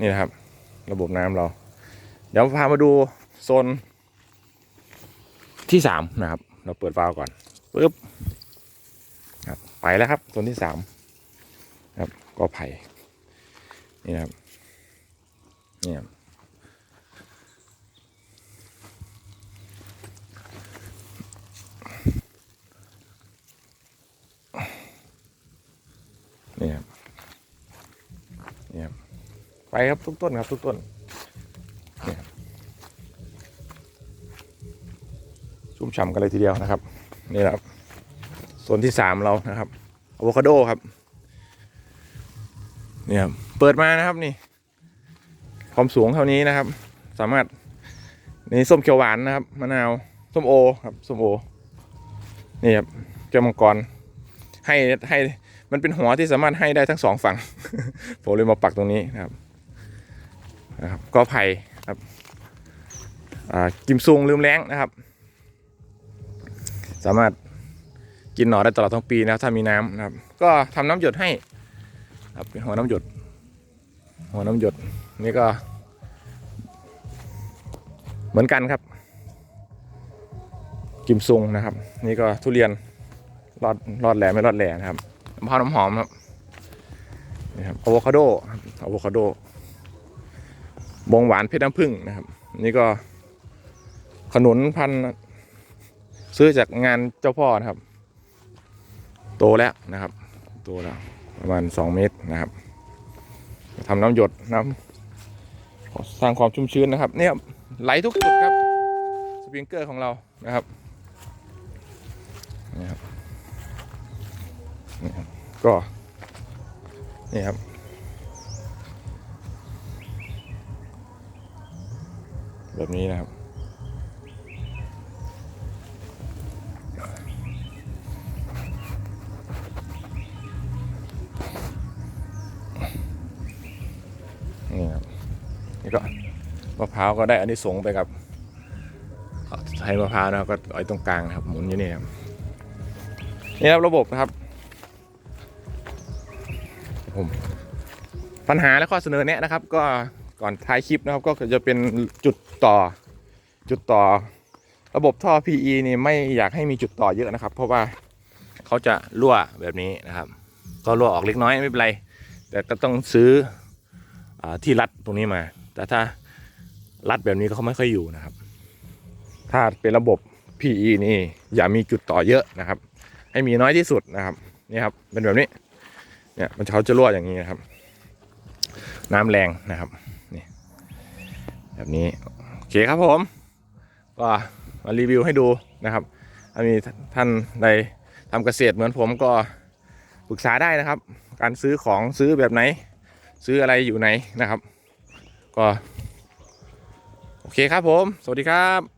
นี่นะครับ ระบบน้ำเรา เดี๋ยวพามาดูโซนที่สามนะครับ เราเปิดวาล์วก่อนปึ๊บครับไปแล้วครับโซนที่สามครับก็ไผ่นี่นะครับนี่ครับนี่ครับนี่ครับ ไปครับทุกต้นครับทุกต้นชุ่มฉ่ำกันเลยทีเดียวนะครับ นี่แหละครับโซนที่สามเรานะครับอะโวคาโดครับเนี่ยครับเปิดมานะครับนี่ ความสูงเท่านี้นะครับ สามารถนี่ส้มเขียวหวานนะครับมะนาวส้มโอครับส้มโอนี่ครับแก้วมังกรให้ให้มันเป็นหัวที่สามารถให้ได้ทั้งสองฝั่งผมเลยมาปักตรงนี้นะครับ นะครับก็ไผ่ครับกิมซุงลืมแรงนะครับ สามารถกินหน่อได้ตลอดทั้งปีนะครับถ้ามีน้ำนะครับ ก็ทำน้ำหยดให้ครับเป็นหัวน้ำหยด หัวน้ำหยดนี่ก็ เหมือนกันครับ กิมซุงนะครับ นี่ก็ทุเรียนรอดรอดแหล่ไม่รอดแหล่นะครับมะพร้าวน้ำหอมครับนี่ครับอะโวคาโดอะโวคาโด บงหวานเพชรน้ำผึ้งนะครับ นี่ก็ขนุนพันธุ์ซื้อจากงานเจ้าพ่อนะครับ โตแล้วนะครับ โตแล้วประมาณ2เมตรนะครับทำน้ำหยดน้ำสร้างความชุ่มชื้นนะครับ เนี่ยไหลทุกจุดครับสปริงเกอร์ของเรานะครับนี่ครับนี่ครับก็นี่ครับ แบบนี้นะครับ นี่ครับนี่ก็มะพร้าวก็ได้อันนี้สงไปกับให้มะพร้าวนะครับก็ไอ้ตรงกลางนะครับ หมุนอยู่นี่ครับนี่ครับระบบนะครับผมปัญหาและข้อเสนอแนะนะครับ ก็ ก่อนท้ายคลิปนะครับก็จะเป็นจุดต่อจุดต่อ ระบบท่อ PE นี่ไม่อยากให้มีจุดต่อเยอะนะครับ เพราะว่าเขาจะรั่วแบบนี้นะครับ ก็รั่วออกเล็กน้อยไม่เป็นไร แต่ก็ต้องซื้ออที่รัดตรงนี้มา แต่ถ้ารัดแบบนี้ก็เขาไม่ค่อยอยู่นะครับ ถ้าเป็นระบบ PE นี่อย่ามีจุดต่อเยอะนะครับ ให้มีน้อยที่สุดนะครับนี่ครับเป็นแบบนี้เนี่ยมันเขาจะรั่วอย่างนี้นะครับ น้ำแรงนะครับ แบบนี้โอเคครับผม ก็มารีวิวให้ดูนะครับถ้ามีท่านใดทำเกษตรเหมือนผมก็ปรึกษาได้นะครับ การซื้อของซื้อแบบไหน ซื้ออะไรอยู่ไหนนะครับ ก็ โอเคครับผม สวัสดีครับ